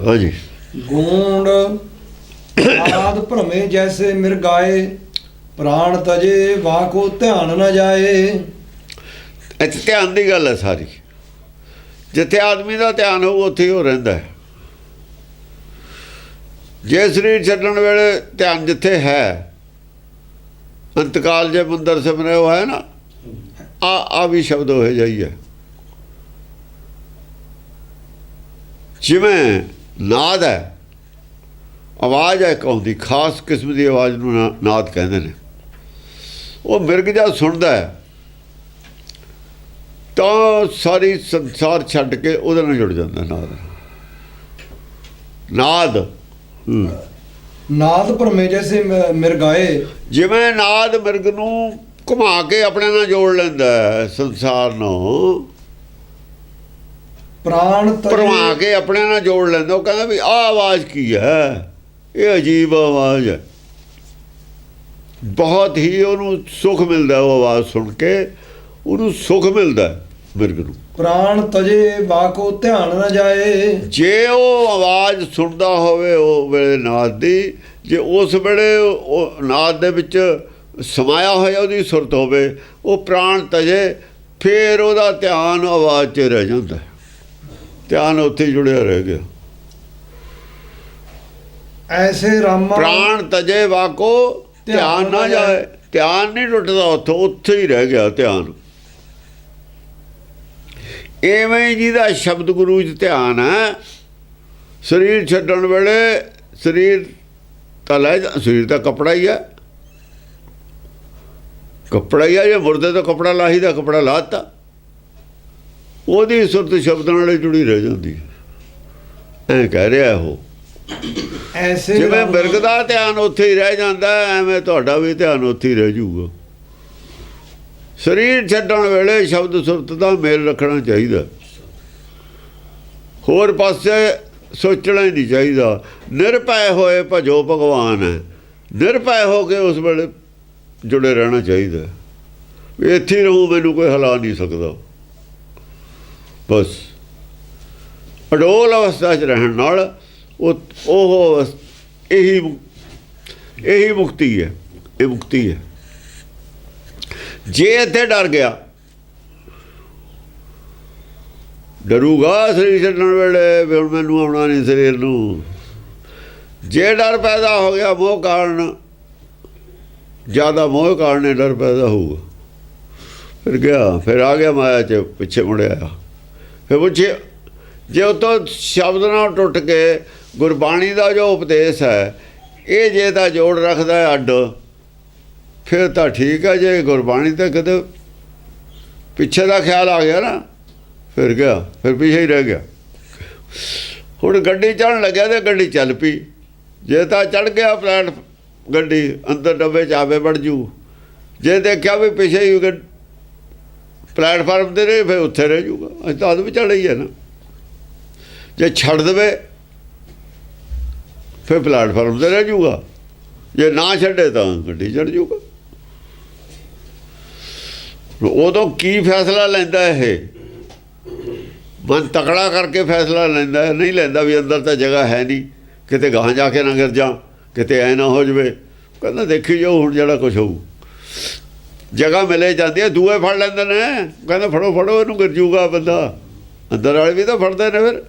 ਹਾਂਜੀ। ਗੂੰਡ ਆਦ ਭ੍ਰਮੇ ਜੈਸੇ ਮਿਰਗਾਏ ਪ੍ਰਾਣ ਤਜੇ ਵਾਕੋ ਧਿਆਨ ਨਾ ਜਾਏ। ਇੱਥੇ ਧਿਆਨ ਦੀ ਗੱਲ ਹੈ ਸਾਰੀ। ਜਿੱਥੇ ਆਦਮੀ ਦਾ ਧਿਆਨ ਹੋਊ ਉੱਥੇ ਹੀ ਉਹ ਰਹਿੰਦਾ ਹੈ। ਜੇ ਸਰੀਰ ਛੱਡਣ ਵੇਲੇ ਧਿਆਨ ਜਿੱਥੇ ਹੈ ਅੰਤਕਾਲ ਜੇ ਮੰਦਰ ਸਿਮਰਿਆ ਹੋਇਆ ਹੈ ਨਾ ਆ ਆ ਵੀ ਸ਼ਬਦ ਹੋਏ ਜਾਈ ਹੈ। ਜਿਵੇਂ ਨਾਦ ਹੈ। ਆਵਾਜ਼ ਹੈ ਕੌਣ ਦੀ ਖਾਸ ਕਿਸਮ ਦੀ ਆਵਾਜ਼ ਨੂੰ ਨਾਦ ਕਹਿੰਦੇ ਨੇ। ਉਹ ਮਿਰਗ ਜਾ ਸੁਣਦਾ ਹੈ। ਤਾਂ ਸਾਰੀ ਸੰਸਾਰ ਛੱਡ ਕੇ ਉਹਦੇ ਨਾਲ ਜੁੜ ਜਾਂਦਾ ਨਾਦ। ਨਾਦ। ਨਾਦ ਭ੍ਰਮੇ ਜੈਸੇ ਮਿਰਗਾਏ ਜਿਵੇਂ ਨਾਦ ਮਿਰਗ ਨੂੰ ਘੁਮਾ ਕੇ ਆਪਣੇ ਨਾਲ ਜੋੜ ਲੈਂਦਾ ਸੰਸਾਰ ਨੂੰ। ਪ੍ਰਾਣ ਤਜੇ ਕੇ ਆਪਣੇ ਨਾਲ ਜੋੜ ਲੈਂਦਾ ਉਹ ਕਹਿੰਦਾ ਵੀ ਆਹ ਆਵਾਜ਼ ਕੀ ਹੈ? ਇਹ ਅਜੀਬ ਆਵਾਜ਼ ਹੈ। ਬਹੁਤ ਹੀ ਉਹਨੂੰ ਸੁੱਖ ਮਿਲਦਾ ਉਹ ਆਵਾਜ਼ ਸੁਣ ਕੇ ਉਹਨੂੰ ਸੁੱਖ ਮਿਲਦਾ ਮਿਰਗ ਨੂੰ। ਪ੍ਰਾਣ ਤਜੇ ਵਾਕੋ ਧਿਆਨ ਨਾ ਜਾਏ। ਜੇ ਉਹ ਆਵਾਜ਼ ਸੁਣਦਾ ਹੋਵੇ ਉਹ ਵੇਲੇ ਨਾਦ ਦੀ ਜੇ ਉਸ ਵੇਲੇ ਉਹ ਨਾਦ ਦੇ ਵਿੱਚ ਸਮਾਇਆ ਹੋਇਆ ਉਹਦੀ ਸੁਰਤ ਹੋਵੇ ਉਹ ਪ੍ਰਾਣ ਤਜੇ ਫਿਰ ਉਹਦਾ ਧਿਆਨ ਆਵਾਜ਼ 'ਚ ਰਹਿ ਜਾਂਦਾ। ਧਿਆਨ ਉੱਥੇ ਜੁੜਿਆ ਰਹਿ ਗਿਆ। ਐਸੇ ਰਾਮਾ ਪ੍ਰਾਣ ਤਜੇ ਵਾਕੋ ਧਿਆਨ ਨਾ ਜਾਏ। ਧਿਆਨ ਨਹੀਂ ਟੁੱਟਦਾ ਉੱਥੋਂ ਉੱਥੇ ਹੀ ਰਹਿ ਗਿਆ ਧਿਆਨ। ਐਵੇਂ ਜਿਹਦਾ ਸ਼ਬਦ ਗੁਰੂ ਚ ਧਿਆਨ ਹੈ ਸਰੀਰ ਛੱਡਣ ਵੇਲੇ ਸਰੀਰ ਤਾਂ ਲੈ ਸਰੀਰ ਤਾਂ ਕਪੜਾ ਹੀ ਹੈ। ਕਪੜਾ ਹੀ ਹੈ ਜੇ ਮੁਰਦੇ ਤੋਂ ਕਪੜਾ ਲਾਹੀ ਦਾ ਕਪੜਾ ਲਾਤਾ ਉਹਦੀ ਸੁਰਤ ਸ਼ਬਦਾਂ ਨਾਲ ਜੁੜੀ ਰਹਿ ਜਾਂਦੀ ਹੈ। ਐਂ ਕਹਿ ਰਿਹਾ ਉਹ। ਐਸੇ ਜਿਵੇਂ ਮਿਰਗ ਦਾ ਧਿਆਨ ਉੱਥੇ ਹੀ ਰਹਿ ਜਾਂਦਾ ਐਵੇਂ ਤੁਹਾਡਾ ਵੀ ਧਿਆਨ ਉੱਥੇ ਹੀ ਰਹਿ ਜਾਊਗਾ। ਸਰੀਰ ਛੱਡਣ ਵੇਲੇ ਸ਼ਬਦ ਸੁਰਤ ਦਾ ਮੇਲ ਰੱਖਣਾ ਚਾਹੀਦਾ। ਹੋਰ ਪਾਸੇ ਸੋਚਣਾ ਹੀ ਨਹੀਂ ਚਾਹੀਦਾ। ਨਿਰਭੈ ਹੋਏ ਭਜੋ ਭਗਵਾਨ ਹੈ। ਨਿਰਭੈ ਹੋ ਕੇ ਉਸ ਵੇਲੇ ਜੁੜੇ ਰਹਿਣਾ ਚਾਹੀਦਾ। ਇੱਥੇ ਰਹੂੰ ਮੈਨੂੰ ਕੋਈ ਹਿਲਾ ਨਹੀਂ ਸਕਦਾ। ਬਸ ਅਡੋਲ ਅਵਸਥਾ 'ਚ ਰਹਿਣ ਨਾਲ ਉਹ ਉਹ ਅਵਸ- ਇਹੀ ਮੁ- ਇਹੀ ਮੁਕਤੀ ਹੈ। ਇਹ ਮੁਕਤੀ ਹੈ। ਜੇ ਇੱਥੇ ਡਰ ਗਿਆ, ਡਰੂਗਾ ਸਰੀਰ ਛੱਡਣ ਵੇਲੇ, ਵੀ ਹੁਣ ਮੈਨੂੰ ਆਉਣਾ ਨਹੀਂ ਸਰੀਰ ਨੂੰ। ਜੇ ਡਰ ਪੈਦਾ ਹੋ ਗਿਆ, ਮੋਹ ਕਾਰਨ, ਜ਼ਿਆਦਾ ਮੋਹ ਕਾਰਨ ਇਹ ਡਰ ਪੈਦਾ ਹੋਊਗਾ। ਫਿਰ ਗਿਆ, ਫਿਰ ਆ ਗਿਆ ਮਾਇਆ ਚ, ਪਿੱਛੇ ਮੁੜਿਆ ਫਿਰ ਪੁੱਛੇ ਜੇ ਉਹ ਤੋਂ ਸ਼ਬਦ ਨਾਲ ਟੁੱਟ ਕੇ ਗੁਰਬਾਣੀ ਦਾ ਜੋ ਉਪਦੇਸ਼ ਹੈ, ਇਹ ਜੇ ਤਾਂ ਜੋੜ ਰੱਖਦਾ ਹੈ ਅੱਡ, ਫਿਰ ਤਾਂ ਠੀਕ ਹੈ ਜੇ ਗੁਰਬਾਣੀ ਤੇ ਕਦੇ ਪਿੱਛੇ ਦਾ ਖਿਆਲ ਆ ਗਿਆ ਨਾ, ਫਿਰ ਗਿਆ, ਫਿਰ ਪਿੱਛੇ ਹੀ ਰਹਿ ਗਿਆ। ਹੁਣ ਗੱਡੀ ਚੜਨ ਲੱਗਿਆ ਤੇ ਗੱਡੀ ਚੱਲ ਪਈ। ਜੇ ਤਾਂ ਚੜ ਗਿਆ ਪਲਾਟ ਗੱਡੀ, ਅੰਦਰ ਡੱਬੇ ਚ ਆਵੇ ਵੜ ਜੂ। ਜੇ ਦੇਖਿਆ ਵੀ ਪਿੱਛੇ ਹੀ ਗੱਡ- ਪਲੇਟਫਾਰਮ ਤੇ ਰਹੇ ਫਿਰ ਉੱਥੇ ਰਹਿ ਜੂਗਾ ਅਸੀਂ ਤਾਂ ਆਦਮੀ ਚੜ ਹੀ ਹੈ ਨਾ। ਜੇ ਛੱਡ ਦੇਵੇ ਫਿਰ ਪਲੇਟਫਾਰਮ ਤੇ ਰਹਿ ਜਾਊਗਾ। ਜੇ ਨਾ ਛੱਡੇ ਤਾਂ ਗੱਡੀ ਚੜ ਜਾਊਗਾ। ਉਦੋਂ ਕੀ ਫੈਸਲਾ ਲੈਂਦਾ ਇਹ? ਮਨ ਤਕੜਾ ਕਰਕੇ ਫੈਸਲਾ ਲੈਂਦਾ ਹੈ, ਨਹੀਂ ਲੈਂਦਾ ਵੀ ਅੰਦਰ ਤਾਂ ਜਗ੍ਹਾ ਹੈ ਨਹੀਂ। ਕਿਤੇ ਗਾਂ ਜਾ ਕੇ ਨਾ ਗਿਰ ਜਾ ਕਿਤੇ ਐ ਨਾ ਹੋ ਜਵੇ। ਕਹਿੰਦਾ ਦੇਖੀ ਜਾਓ ਹੁਣ ਜਿਹੜਾ ਕੁਝ ਹੋਊ। ਜਗ੍ਹਾ ਮਿਲੇ ਜਾਂਦੀ ਹੈ ਦੂਏ ਫੜ ਲੈਂਦੇ ਨੇ। ਕਹਿੰਦਾ ਫੜੋ ਫੜੋ ਇਹਨੂੰ ਗਿਰ ਜੂਗਾ ਬੰਦਾ। ਅੰਦਰ ਵਾਲੇ ਵੀ ਤਾਂ ਫੜਦੇ ਨੇ ਫਿਰ।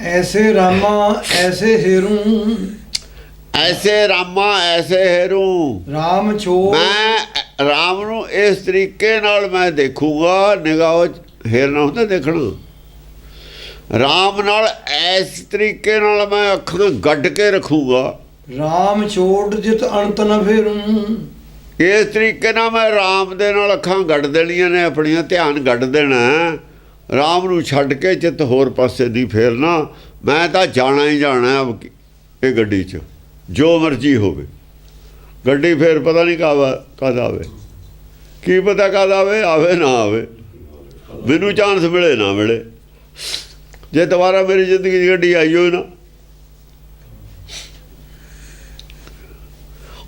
ਐਸੇ ਰਾਮਾ ਐਸੇ ਹੀਰੂ। ਐਸੇ ਰਾਮਾ ਐਸੇ ਹੈਰੂ। ਰਾਮ ਛੋੜ ਮੈਂ ਰਾਮ ਨੂੰ ਇਸ ਤਰੀਕੇ ਨਾਲ ਮੈਂ ਦੇਖੂਗਾ ਨਿਗਾਹ ਹੇਰਨਾ ਹੁੰਦਾ ਦੇਖਣਾ। ਰਾਮ ਨਾਲ ਇਸ ਤਰੀਕੇ ਨਾਲ ਮੈਂ ਅੱਖਾਂ ਗੱਡ ਕੇ ਰੱਖੂਗਾ। ਰਾਮ ਛੋੜ ਜਿਤ ਅੰਤ ਨ ਫੇਰੂ। ਇਸ ਤਰੀਕੇ ਨਾਲ ਮੈਂ ਰਾਮ ਦੇ ਨਾਲ ਅੱਖਾਂ ਗੱਡ ਦੇਣੀਆਂ ਨੇ ਆਪਣੀਆਂ ਧਿਆਨ ਗੱਡ ਦੇਣਾ। ਰਾਮ ਨੂੰ ਛੱਡ ਕੇ ਚਿੱਤ ਹੋਰ ਪਾਸੇ ਨਹੀਂ ਫੇਰਨਾ। ਮੈਂ ਤਾਂ ਜਾਣਾ ਹੀ ਜਾਣਾ ਇਹ ਗੱਡੀ 'ਚ ਜੋ ਮਰਜ਼ੀ ਹੋਵੇ। ਗੱਡੀ ਫੇਰ ਪਤਾ ਨਹੀਂ ਕਾਵਾ ਕਦ ਆਵੇ। ਕੀ ਪਤਾ ਕਦ ਆਵੇ ਆਵੇ ਨਾ ਆਵੇ। ਮੈਨੂੰ ਚਾਂਸ ਮਿਲੇ ਨਾ ਮਿਲੇ। ਜੇ ਦੁਬਾਰਾ ਮੇਰੀ ਜ਼ਿੰਦਗੀ ਦੀ ਗੱਡੀ ਆਈ ਹੋਈ ਨਾ।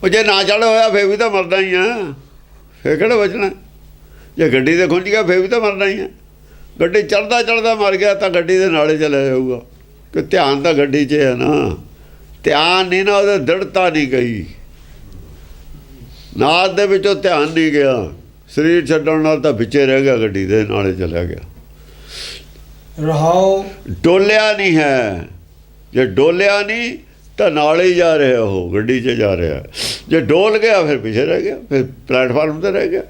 ਉਹ ਜੇ ਨਾ ਚੜ ਹੋਇਆ, ਫੇਰ ਵੀ ਤਾਂ ਮਰਦਾ ਹੀ ਆ। ਫੇਰ ਕਿਹੜਾ ਬਚਣਾ? ਜੇ ਗੱਡੀ ਤੇ ਖੁੰਝ ਗਿਆ, ਫੇਰ ਵੀ ਤਾਂ ਮਰਨਾ ਹੀ ਹੈ ਗੱਡੀ ਚੜਦਾ ਚੜਦਾ ਮਰ ਗਿਆ, ਤਾਂ ਗੱਡੀ ਦੇ ਨਾਲੇ ਚਲਾ ਜਾਊਗਾ ਕਿ ਧਿਆਨ ਤਾਂ ਗੱਡੀ 'ਚ ਹੈ ਨਾ। ਧਿਆਨ ਨਹੀਂ ਨਾ ਉਹਦੇ, ਦ੍ਰਿੜਤਾ ਨਹੀਂ ਗਈ। ਨਾਦ ਦੇ ਵਿੱਚੋਂ ਧਿਆਨ ਨਹੀਂ ਗਿਆ। ਸਰੀਰ ਛੱਡਣ ਨਾਲ ਤਾਂ ਵਿੱਚੇ ਰਹਿ ਗਿਆ, ਗੱਡੀ ਦੇ ਨਾਲੇ ਚਲਾ ਗਿਆ। ਰਹਾਉ ਡੋਲਿਆ ਨਹੀਂ ਹੈ। ਜੇ ਡੋਲਿਆ ਨਹੀਂ ਤਾਂ ਨਾਲ ਹੀ ਜਾ ਰਿਹਾ ਉਹ ਗੱਡੀ 'ਚ ਜਾ ਰਿਹਾ। ਜੇ ਡੋਲ ਗਿਆ ਫਿਰ ਪਿੱਛੇ ਰਹਿ ਗਿਆ ਫਿਰ ਪਲੇਟਫਾਰਮ ਤੇ ਰਹਿ ਗਿਆ।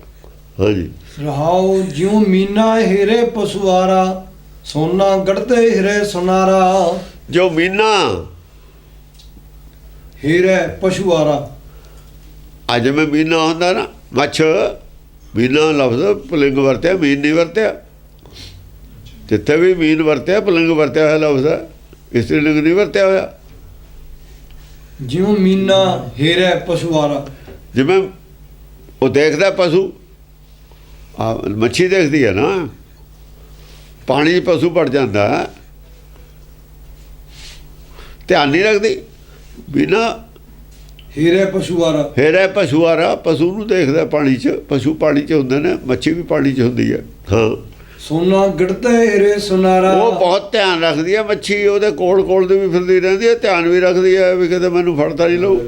ਹਾਂਜੀ। ਰਹਾਉ ਜਿਉ ਮੀਨਾ ਹੀਰੇ ਪਸੁਆਰਾ ਸੋਨਾ ਗੜਤੇ ਹੀਰੇ ਸੁਨਾਰਾ। ਜੋ ਮੀਨਾ। ਹੀਰੇ ਪਸ਼ੂਆਰਾ ਅੱਜ ਮੈਂ ਮੀਨਾ ਹੁੰਦਾ ਨਾ ਮੱਛ। ਮੀਨਾ ਲਫ਼ਜ਼ ਪੁਲਿੰਗ ਵਰਤਿਆ ਮੀਨ ਨਹੀਂ ਵਰਤਿਆ। ਜਿੱਥੇ ਵੀ ਮੀਨ ਵਰਤਿਆ ਪੁਲਿੰਗ ਵਰਤਿਆ ਹੋਇਆ ਲਫ਼ਜ਼ ਹੈ ਇਸਤਰੀ ਲਿੰਗ ਨਹੀਂ ਵਰਤਿਆ ਹੋਇਆ। ਜਿਉ ਮੀਨਾ ਹੀਰੇ ਪਸ਼ੂਆਰਾ ਜਿਵੇਂ ਉਹ ਦੇਖਦਾ ਪਸ਼ੂ ਆ ਮੱਛੀ ਦੇਖਦੀ ਹੈ ਨਾ ਪਾਣੀ 'ਚ ਪਸ਼ੂ ਪੜ ਜਾਂਦਾ। ਧਿਆਨ ਨਹੀਂ ਰੱਖਦੀ ਬਿਨਾ ਹੀਰੇ ਪਸ਼ੂਆਰਾ ਇਹ ਪਸ਼ੂਆਰਾ ਪਸ਼ੂ ਨੂੰ ਦੇਖਦਾ ਪਾਣੀ 'ਚ ਪਸ਼ੂ ਪਾਣੀ 'ਚ ਹੁੰਦੇ ਨੇ ਮੱਛੀ ਵੀ ਪਾਣੀ 'ਚ ਹੁੰਦੀ ਹੈ ਹਾਂ। ਸੋਨਾ ਗੜਤੇ ਹੀਰੇ ਸੁਨਾਰਾ। ਉਹ ਬਹੁਤ ਧਿਆਨ ਰੱਖਦੀ ਹੈ ਮੱਛੀ, ਉਹਦੇ ਕੋਲ ਕੋਲ ਦੇ ਵੀ ਫਿਰਦੀ ਰਹਿੰਦੀ ਹੈ ਧਿਆਨ ਵੀ ਰੱਖਦੀ ਹੈ ਵੀ ਕਿਤੇ ਮੈਨੂੰ ਫੜਦਾ ਨਹੀਂ ਲਊ।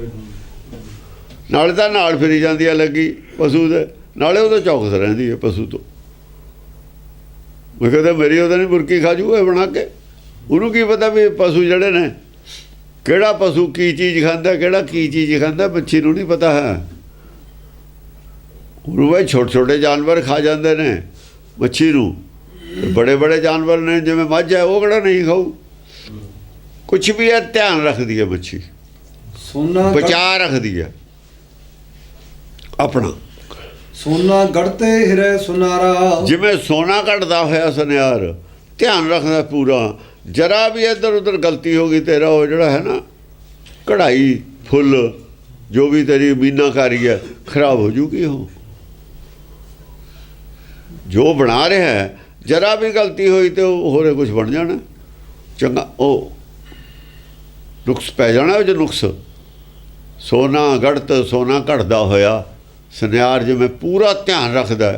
ਨਾਲੇ ਤਾਂ ਨਾਲ ਫਿਰੀ ਜਾਂਦੀ ਹੈ ਲੱਗੀ ਪਸ਼ੂ ਦੇ, ਨਾਲੇ ਉਹਦੇ ਚੌਕਸ ਰਹਿੰਦੀ ਹੈ ਪਸ਼ੂ ਤੋਂ। ਉਹ ਕਹਿੰਦਾ ਮੇਰੀ ਉਹਦਾ ਨਹੀਂ ਬੁਰਕੀ ਖਾ ਜੂਗਾ ਇਹ ਬਣਾ ਕੇ। ਉਹਨੂੰ ਕੀ ਪਤਾ ਵੀ ਪਸ਼ੂ ਜਿਹੜੇ ਨੇ, ਕਿਹੜਾ ਪਸ਼ੂ ਕੀ ਚੀਜ਼ ਖਾਂਦਾ, ਕਿਹੜਾ ਕੀ ਚੀਜ਼ ਖਾਂਦਾ, ਮੱਛੀ ਨੂੰ ਨਹੀਂ ਪਤਾ ਹੈ। ਉਹਨੂੰ ਵੀ ਛੋਟੇ ਛੋਟੇ ਜਾਨਵਰ ਖਾ ਜਾਂਦੇ ਨੇ। ਮੱਛੀ ਨੂੰ। ਬੜੇ ਬੜੇ ਜਾਨਵਰ ਨੇ ਜਿਵੇਂ ਮੱਝ ਹੈ ਉਹ ਕਿਹੜਾ ਨਹੀਂ ਖਾਊ। ਕੁਝ ਵੀ ਹੈ ਧਿਆਨ ਰੱਖਦੀ ਹੈ ਮੱਛੀ ਸੋਨਾ ਬਚਾ ਰੱਖਦੀ ਹੈ। ਆਪਣਾ। ਸੋਨਾ ਗੜਤੇ ਹੀਰੇ ਸੁਨਾਰਾ। ਜਿਵੇਂ ਸੋਨਾ ਘਟਦਾ ਹੋਇਆ ਸੁਨਿਆਰ ਧਿਆਨ ਰੱਖਦਾ ਪੂਰਾ। ਜਰਾ ਵੀ ਇੱਧਰ ਉੱਧਰ ਗਲਤੀ ਹੋ ਗਈ ਤੇਰਾ ਉਹ ਜਿਹੜਾ ਹੈ ਨਾ ਕਢਾਈ ਫੁੱਲ ਜੋ ਵੀ ਤੇਰੀ ਮੀਨਾਕਾਰੀ ਹੈ ਖਰਾਬ ਹੋ ਜੂਗੀ ਉਹ। ਜੋ ਬਣਾ ਰਿਹਾ ਹੈ, ਜਰਾ ਵੀ ਗਲਤੀ ਹੋਈ ਤੇ ਉਹ ਹੋਰੇ ਕੁਝ ਬਣ ਜਾਣਾ। ਚੰਗਾ ਉਹ ਨੁਕਸ ਪੈ ਜਾਣਾ ਉਹ ਜੋ ਨੁਕਸ। ਸੋਨਾ ਗੜਤ, ਸੋਨਾ ਘਟਦਾ ਹੋਇਆ, ਸੁਨਿਆਰ ਜਿਵੇਂ ਪੂਰਾ ਧਿਆਨ ਰੱਖਦਾ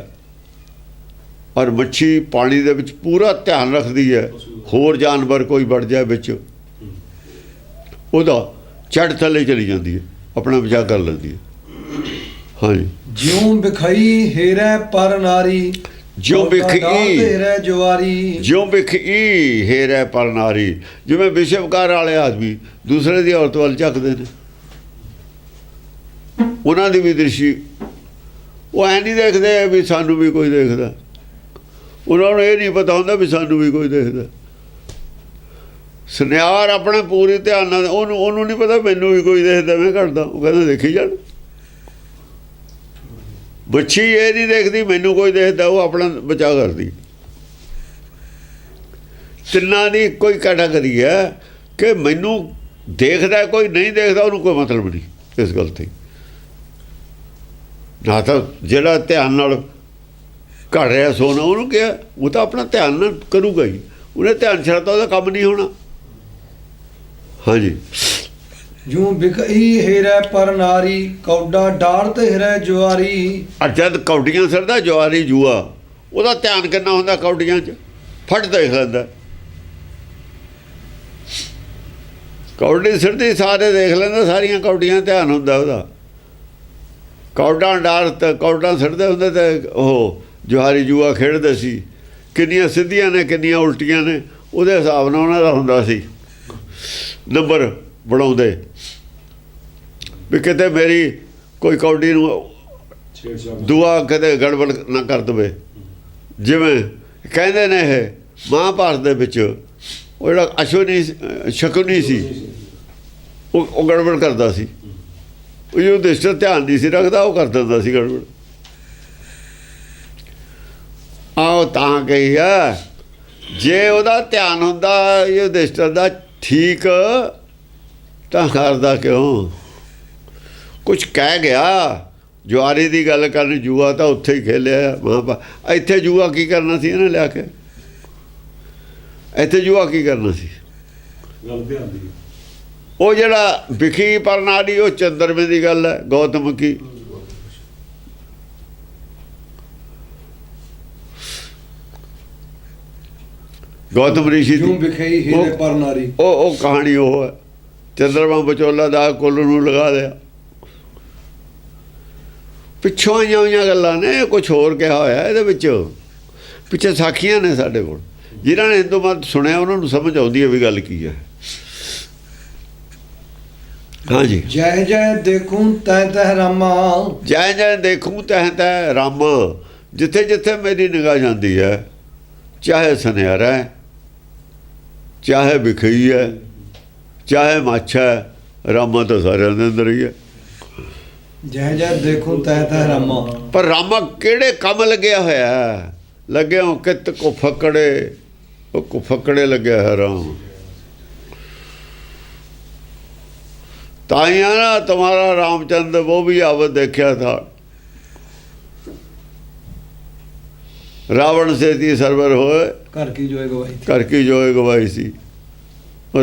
ਔਰ ਮੱਛੀ ਪਾਣੀ ਦੇ ਵਿੱਚ ਪੂਰਾ ਧਿਆਨ ਰੱਖਦੀ ਹੈ, ਹੋਰ ਜਾਨਵਰ ਕੋਈ ਵੜ ਜਾਏ ਵਿੱਚ। ਉਹਦਾ ਚੜ ਥੱਲੇ ਚਲੀ ਜਾਂਦੀ ਹੈ, ਆਪਣਾ ਬਚਾਅ ਕਰ ਲੈਂਦੀ ਹੈ। ਹਾਂਜੀ। ਜਿਉਂ ਵਿਖਾਈ ਹੀਰੇ ਪਰ ਨਾਰੀ ਜਿਉ ਵਿਖਈ ਹੀਰੇ ਜਵਾਰੀ ਜਿਉ ਵਿਖਈ ਹੇਰੇ ਪਰ ਨਾਰੀ। ਜਿਵੇਂ ਵਿਸ਼ਵਕਾਰ ਵਾਲੇ ਆਦਮੀ ਦੂਸਰੇ ਦੀ ਔਰਤ ਵੱਲ ਝੱਕਦੇ ਨੇ। ਉਹਨਾਂ ਦੀ ਵੀ ਦ੍ਰਿਸ਼ੀ ਉਹ ਐ ਨਹੀਂ ਦੇਖਦੇ ਵੀ ਸਾਨੂੰ ਵੀ ਕੋਈ ਦੇਖਦਾ। ਉਹਨਾਂ ਨੂੰ ਇਹ ਨਹੀਂ ਪਤਾ ਹੁੰਦਾ ਵੀ ਸਾਨੂੰ ਵੀ ਕੋਈ ਦੇਖਦਾ। ਸੁਨਿਆਰ ਆਪਣੇ ਪੂਰੀ ਧਿਆਨ ਨਾਲ ਉਹਨੂੰ ਉਹਨੂੰ ਨਹੀਂ ਪਤਾ ਮੈਨੂੰ ਵੀ ਕੋਈ ਦੇਖਦਾ ਮੈਂ ਘੜਦਾ। ਉਹ ਕਹਿੰਦਾ ਦੇਖੀ ਜਾਣ। ਬੱਚੀ ਇਹ ਨਹੀਂ ਦੇਖਦੀ, ਮੈਨੂੰ ਕੋਈ ਦੇਖਦਾ, ਉਹ ਆਪਣਾ ਬਚਾਅ ਕਰਦੀ। ਤਿੰਨਾਂ ਦੀ ਕੋਈ ਕੈਟਾਗਰੀ ਹੈ ਕਿ ਮੈਨੂੰ ਦੇਖਦਾ ਕੋਈ ਨਹੀਂ ਦੇਖਦਾ, ਉਹਨੂੰ ਕੋਈ ਮਤਲਬ ਨਹੀਂ ਇਸ ਗੱਲ ਤੇ। ਨਾ ਤਾਂ ਜਿਹੜਾ ਧਿਆਨ ਨਾਲ ਘੜ ਰਿਹਾ ਸੋਨਾ, ਉਹਨੂੰ ਕਿਹਾ, ਉਹ ਤਾਂ ਆਪਣਾ ਧਿਆਨ ਨਾਲ ਕਰੂਗਾ ਹੀ। ਉਹਨੇ ਧਿਆਨ ਛੱਡਤਾ, ਉਹਦਾ ਕੰਮ ਨਹੀਂ ਹੋਣਾ। ਹਾਂਜੀ। ਜਿਉ ਵਿਖਈ ਹੀਰੇ ਪਰ ਨਾਰੀ, ਕੌਡਾ ਡਾਲਤੇ ਹੀਰੇ ਜਵਾਰੀ ਅਰ ਕੌਡੀਆਂ ਸਰਦਾ ਜਵਾਰੀ ਜੂਆ। ਉਹਦਾ ਧਿਆਨ ਕਿੰਨਾ ਹੁੰਦਾ ਕੌਡੀਆਂ 'ਚ? ਫਟ ਦੇਖ ਲੈਂਦਾ ਕੌਡੀ ਸਿਰਦੀ ਸਾਰੇ ਦੇਖ ਲੈਂਦਾ, ਸਾਰੀਆਂ ਕੌਡੀਆਂ ਧਿਆਨ ਹੁੰਦਾ ਉਹਦਾ। ਕੌਡਾਂ ਡਾਰ ਤੇ ਕੌਡਾਂ ਸਿਰਦੇ ਹੁੰਦੇ ਤੇ ਉਹ ਜਵਾਰੀ ਜੂਆ ਖੇਡਦੇ ਸੀ। ਕਿੰਨੀਆਂ ਸਿੱਧੀਆਂ ਨੇ, ਕਿੰਨੀਆਂ ਉਲਟੀਆਂ ਨੇ, ਉਹਦੇ ਹਿਸਾਬ ਨਾਲ ਉਹਨਾਂ ਦਾ ਹੁੰਦਾ ਸੀ। ਨੰਬਰ ਬਣਾਉਂਦੇ ਵੀ ਕਿਤੇ ਮੇਰੀ ਕੋਈ ਕੌਡੀ ਨੂੰ ਦੁਆ ਕਦੇ ਗੜਬੜ ਨਾ ਕਰ ਦਵੇ। ਜਿਵੇਂ ਕਹਿੰਦੇ ਨੇ ਇਹ ਮਹਾਭਾਰਤ ਦੇ ਵਿੱਚ, ਉਹ ਜਿਹੜਾ ਅਸ਼ਵਨੀ, ਸ਼ਕੁਨੀ ਸੀ, ਉਹ ਉਹ ਗੜਬੜ ਕਰਦਾ ਸੀ। ਉਹ ਯੁਧਿਸ਼ਟਰ ਧਿਆਨ ਨਹੀਂ ਸੀ ਰੱਖਦਾ, ਉਹ ਕਰ ਦਿੰਦਾ ਸੀ ਗੜਬੜ। ਆਓ ਤਾਂ ਕਹੀ ਆ ਜੇ ਉਹਦਾ ਧਿਆਨ ਹੁੰਦਾ ਯੁਧਿਸ਼ਟਰ ਦਾ ਠੀਕ ਤਾਂ ਕਰਦਾ ਕਿਉਂ? ਕੁਝ ਕਹਿ ਗਿਆ। ਜੁਆਰੀ ਦੀ ਗੱਲ ਕਰਨ ਜੂਆ ਤਾਂ ਉੱਥੇ ਹੀ ਖੇਲਿਆ ਮਾਪਾ ਇੱਥੇ ਜੂਆ ਕੀ ਕਰਨਾ ਸੀ ਇਹਨੇ ਲਿਆ ਕੇ? ਇੱਥੇ ਜੂਆ ਕੀ ਕਰਨਾ ਸੀ? ਉਹ ਜਿਹੜਾ ਵਿਖੀ ਪਰਨਾੜੀ ਉਹ ਚੰਦਰਮੇ ਦੀ ਗੱਲ ਹੈ ਗੌਤਮ ਕੀ ਗੌਤਮ ਰਿਸ਼ੀ ਦੀ ਉਹ ਉਹ ਕਹਾਣੀ ਉਹ ਹੈ। ਚੰਦਰਮਾ ਵਿਚੋਲਾ ਦਾ ਕੁੱਲ ਨੂੰ ਲਗਾ ਦਿਆ। ਪਿੱਛੋਂ ਆਈਆਂ ਹੋਈਆਂ ਗੱਲਾਂ ਨੇ ਕੁਝ ਹੋਰ ਕਿਹਾ ਹੋਇਆ ਇਹਦੇ ਵਿੱਚ। ਪਿੱਛੇ ਸਾਖੀਆਂ ਨੇ ਸਾਡੇ ਕੋਲ। ਜਿਨ੍ਹਾਂ ਨੇ ਹਿੰਦੂ ਮਤ ਸੁਣਿਆ ਉਹਨਾਂ ਨੂੰ ਸਮਝ ਆਉਂਦੀ ਹੈ ਵੀ ਗੱਲ ਕੀ ਹੈ। ਹਾਂਜੀ। ਜੈ ਜੈ ਦੇਖੂੰ ਤੈ ਤਹਿ ਰਾਮਾ। ਜੈ ਜੈ ਦੇਖੂੰ ਤਹਿ ਤਹਿ ਰਾਮ। ਜਿੱਥੇ ਜਿੱਥੇ ਮੇਰੀ ਨਿਗਾਹ ਜਾਂਦੀ ਹੈ ਚਾਹੇ ਸੁਨਿਆਰਾ ਹੈ ਚਾਹੇ ਵਿਖਈ ਹੈ ਚਾਹੇ ਮਾਛਾ ਰਾਮਾ ਤਾਂ ਸਾਰਿਆਂ ਦੇ ਅੰਦਰ ਹੀ ਹੈ। ਜੈ ਜੈ ਦੇਖੂੰ ਤੈ ਤਹਿ ਰਾਮਾ। ਪਰ ਰਾਮਾ ਕਿਹੜੇ ਕੰਮ ਲੱਗਿਆ ਹੋਇਆ ਹੈ? ਲੱਗਿਆ ਕਿਤ ਕੋ ਫਕੜੇ ਉਹ ਕੋ ਫਕੜੇ ਲੱਗਿਆ ਹੈ ਰਾਮ। ਤਾਈਆਂ ਨਾ ਤੁਹਾਰਾ ਰਾਮਚੰਦ ਉਹ ਵੀ ਆਵਤ ਦੇਖਿਆ ਥਾ। ਰਾਵਣ ਸੇ ਤੀ ਸਰਵਰ ਹੋਏ। ਘਰ ਕੀ ਜੋਏ ਗਵਾਈ ਕੀ ਜੋਏ ਗਵਾਈ ਸੀ?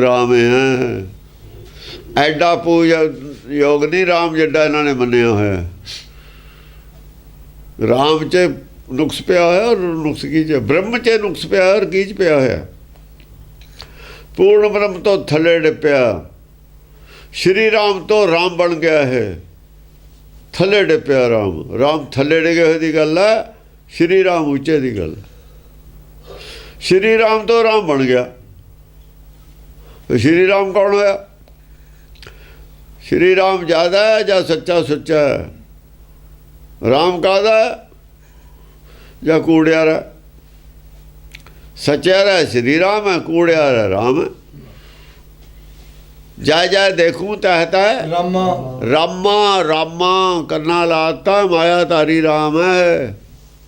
ਰਾਮ ਹੈ। ਐਡਾ ਪੂਜਾ ਯੋਗ ਨਹੀਂ, ਰਾਮ ਜਿੱਡਾ ਇਹਨਾਂ ਨੇ ਮੰਨਿਆ ਹੋਇਆ। ਰਾਮ ਚ ਨੁਕਸ ਪਿਆ ਹੋਇਆ ਔਰ ਨੁਕਸ ਕੀ ਚ? ਬ੍ਰਹਮ ਚ ਨੁਕਸ ਪਿਆ ਔਰ ਕੀ ਚ ਪਿਆ ਹੋਇਆ? ਪੂਰਨ ਬ੍ਰਹਮ ਤੋਂ ਥੱਲੇ ਡਿੱਪਿਆ। ਸ਼੍ਰੀ ਰਾਮ ਤੋਂ ਰਾਮ ਬਣ ਗਿਆ ਹੈ ਥੱਲੇ ਡਿੱਪਿਆ ਰਾਮ। ਰਾਮ ਥੱਲੇ ਡਿੱਗੇ ਹੋਏ ਦੀ ਗੱਲ ਹੈ, ਸ਼੍ਰੀ ਰਾਮ ਉੱਚੇ ਦੀ ਗੱਲ ਸ਼੍ਰੀ ਰਾਮ ਤੋਂ ਰਾਮ ਬਣ ਗਿਆ। ਸ਼੍ਰੀ ਰਾਮ ਕੌਣ ਹੋਇਆ? ਸ਼੍ਰੀ ਰਾਮ ਜ਼ਿਆਦਾ ਹੈ ਜਾਂ ਸੱਚਾ ਸੁੱਚਾ ਹੈ? ਰਾਮ ਕਾਹਦਾ ਹੈ? ਜਾਂ ਕੂੜਿਆਰਾ? ਸੱਚਿਆਰਾ ਸ਼੍ਰੀ ਰਾਮ ਹੈ ਕੂੜਿਆਰਾ ਰਾਮ ਜਾ ਜਾ ਦੇਖੂੰ ਤਹਤਾ ਰਾਮਾ। ਰਾਮਾ ਰਾਮਾ ਕੰਨਾ ਲਾਤਾ ਮਾਇਆ ਧਾਰੀ ਰਾਮ ਹੈ।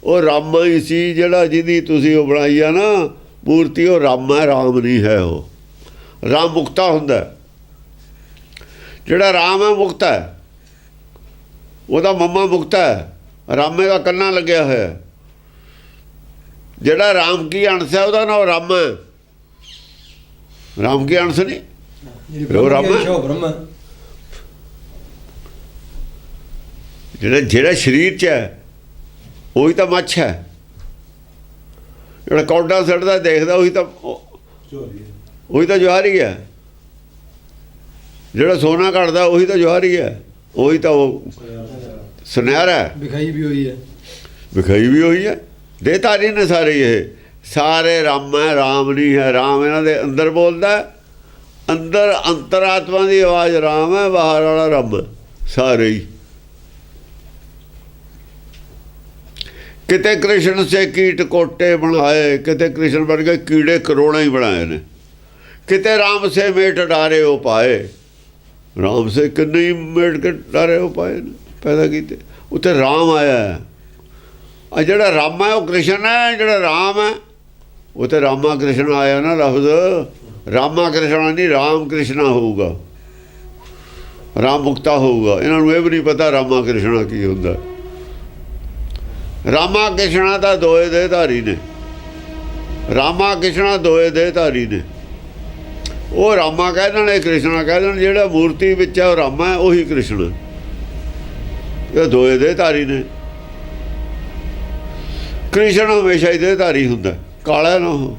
ਉਹ ਰਾਮਾ ਹੀ ਸੀ ਜਿਹੜਾ ਜਿਹਦੀ ਤੁਸੀਂ ਉਹ ਬਣਾਈ ਆ ਨਾ ਮੂਰਤੀ ਉਹ ਰਾਮ ਹੈ ਰਾਮ ਨਹੀਂ ਹੈ ਉਹ। ਰਾਮ ਮੁਕਤਾ ਹੁੰਦਾ। ਜਿਹੜਾ ਰਾਮ ਹੈ ਮੁਕਤਾ ਹੈ ਉਹਦਾ ਮੰਮਾ ਮੁਕਤਾ ਹੈ ਰਾਮੇ ਦਾ ਕੰਨਾ ਲੱਗਿਆ ਹੋਇਆ ਹੈ। ਜਿਹੜਾ ਰਾਮ ਕੀ ਅੰਸ਼ ਹੈ ਉਹਦਾ ਨਾਮ ਰਾਮ ਹੈ ਰਾਮ ਕੀ ਅੰਸ਼ ਨਹੀਂ ਉਹ ਰਾਮਾ? ਜਿਹੜਾ ਜਿਹੜਾ ਸਰੀਰ 'ਚ ਹੈ ਉਹੀ ਤਾਂ ਮੱਛ ਹੈ ਜਿਹੜਾ ਕੌਡਾ ਸੜਦਾ ਦੇਖਦਾ ਉਹੀ ਤਾਂ। ਉਹੀ ਤਾਂ ਜਵਾਹਰੀ ਹੈ ਜਿਹੜਾ ਸੋਨਾ ਘੜਦਾ ਉਹੀ ਤਾਂ ਜਵਾਹਰੀ ਹੈ ਉਹੀ ਤਾਂ ਉਹ ਸੁਨਹਿਰਾ ਹੈ। ਵਿਖਾਈ ਵੀ ਹੋਈ ਹੈ। ਵਿਖਾਈ ਵੀ ਹੋਈ ਹੈ। ਦੇਤਾਰੀ ਨੇ ਸਾਰੇ ਇਹ। ਸਾਰੇ ਰਾਮ ਹੈ ਰਾਮ ਨਹੀਂ ਹੈ ਰਾਮ ਇਹਨਾਂ ਦੇ ਅੰਦਰ ਬੋਲਦਾ ਹੈ। ਅੰਦਰ ਅੰਤਰਾਤਮਾ ਦੀ ਆਵਾਜ਼ ਰਾਮ ਹੈ ਬਾਹਰ ਵਾਲਾ ਰੱਬ ਹੈ। ਸਾਰੇ ਹੀ। ਕਿਤੇ ਕ੍ਰਿਸ਼ਨ ਸੇ ਕੀਟ ਕੋਟੇ ਬਣਾਏ ਕਿਤੇ ਕ੍ਰਿਸ਼ਨ ਵਰਗੇ ਕੀੜੇ ਕਰੋੜਾਂ ਹੀ ਬਣਾਏ ਨੇ। ਕਿਤੇ ਰਾਮ ਸੇ ਮੇਟ ਡਾਰੇ ਹੋ ਪਾਏ। ਰਾਮ ਸੇ ਕਿੰਨੇ ਹੀ ਮੇਟ ਕੇ ਡਾਰੇ ਹੋ ਪਾਏ ਨੇ, ਪੈਦਾ ਕੀਤੇ। ਉੱਥੇ ਰਾਮ ਆਇਆ ਹੈ। ਆ ਜਿਹੜਾ ਰਾਮਾ ਹੈ, ਉਹ ਕ੍ਰਿਸ਼ਨ ਹੈ, ਜਿਹੜਾ ਰਾਮ ਹੈ ਉਹ ਤੇ ਰਾਮਾ ਕ੍ਰਿਸ਼ਨ ਆਇਆ ਨਾ ਲਫ਼ਜ਼। ਰਾਮਾ ਕ੍ਰਿਸ਼ਨ ਨਹੀਂ, ਰਾਮ ਕ੍ਰਿਸ਼ਨਾ ਹੋਊਗਾ। ਰਾਮ ਮੁਕਤਾ ਹੋਊਗਾ। ਇਹਨਾਂ ਨੂੰ ਇਹ ਵੀ ਨਹੀਂ ਪਤਾ ਰਾਮਾ ਕ੍ਰਿਸ਼ਨਾ ਕੀ ਹੁੰਦਾ ਰਾਮਾ ਕ੍ਰਿਸ਼ਨਾ ਦਾ ਦੋਏ ਦੇ ਧਾਰੀ ਨੇ। ਰਾਮਾ ਕ੍ਰਿਸ਼ਨਾ ਦੋਏ ਦੇ ਧਾਰੀ ਨੇ। ਉਹ ਰਾਮਾ ਕਹਿ ਦੇਣ ਇਹ ਕ੍ਰਿਸ਼ਨਾ ਕਹਿ ਦੇਣ ਜਿਹੜਾ ਮੂਰਤੀ ਵਿੱਚ ਹੈ ਉਹ ਰਾਮਾ ਹੈ ਉਹੀ ਕ੍ਰਿਸ਼ਨ। ਹੈ ਇਹ ਦੋਏ ਦੇ ਧਾਰੀ ਨੇ। ਕ੍ਰਿਸ਼ਨ ਹਮੇਸ਼ਾ ਹੀ ਦੇ ਧਾਰੀ ਹੁੰਦਾ ਕਾਲਾ ਨਾ ਉਹ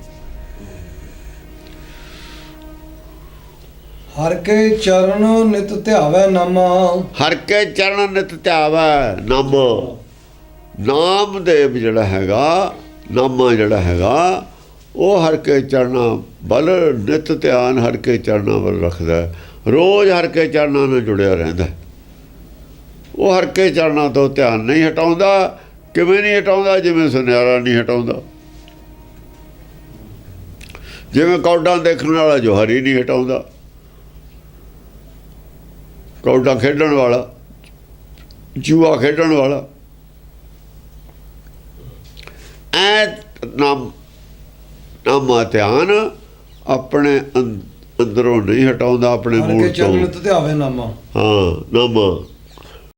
ਹਰ ਕੇ ਚਰਨ ਨਿਤ ਧਿਆਵੈ ਨਾਮਾ। ਹਰ ਕੇ ਚਰਨ ਨਿਤ ਧਿਆਵੈ ਨਾਮ। ਨਾਮ ਦੇਵ ਜਿਹੜਾ ਹੈਗਾ ਨਾਮਾ ਜਿਹੜਾ ਹੈਗਾ ਉਹ ਹਰ ਕੇ ਚਰਨਾਂ ਵੱਲ, ਨਿਤ ਧਿਆਨ ਹਰ ਕੇ ਚਰਨਾਂ ਵੱਲ ਰੱਖਦਾ ਰੋਜ਼ ਹਰ ਕੇ ਚਰਨਾਂ ਨਾਲ ਜੁੜਿਆ ਰਹਿੰਦਾ ਉਹ ਹਰ ਕੇ ਚਰਨਾਂ ਤੋਂ ਧਿਆਨ ਨਹੀਂ ਹਟਾਉਂਦਾ, ਕਿਵੇਂ ਨਹੀਂ ਹਟਾਉਂਦਾ, ਜਿਵੇਂ ਸੁਨਿਆਰਾ ਨਹੀਂ ਹਟਾਉਂਦਾ। ਜਿਵੇਂ ਕੌਡਾਂ ਦੇਖਣ ਵਾਲਾ ਜੋਹਰੀ ਨਹੀਂ ਹਟਾਉਂਦਾ। ਕੌਡਾ ਖੇਡਣ ਵਾਲਾ, ਜੂਆ ਖੇਡਣ ਵਾਲਾ। ਐ ਨਾਮ ਨਾਮਾ ਧਿਆਨ ਆਪਣੇ ਅੰਦਰੋਂ ਨਹੀਂ ਹਟਾਉਂਦਾ ਆਪਣੇ ਮੂਲ ਤੋਂ। ਨਿਤ ਧਿਆਵੈ ਨਾਮਾ। ਹਾਂ ਨਾਮਾ।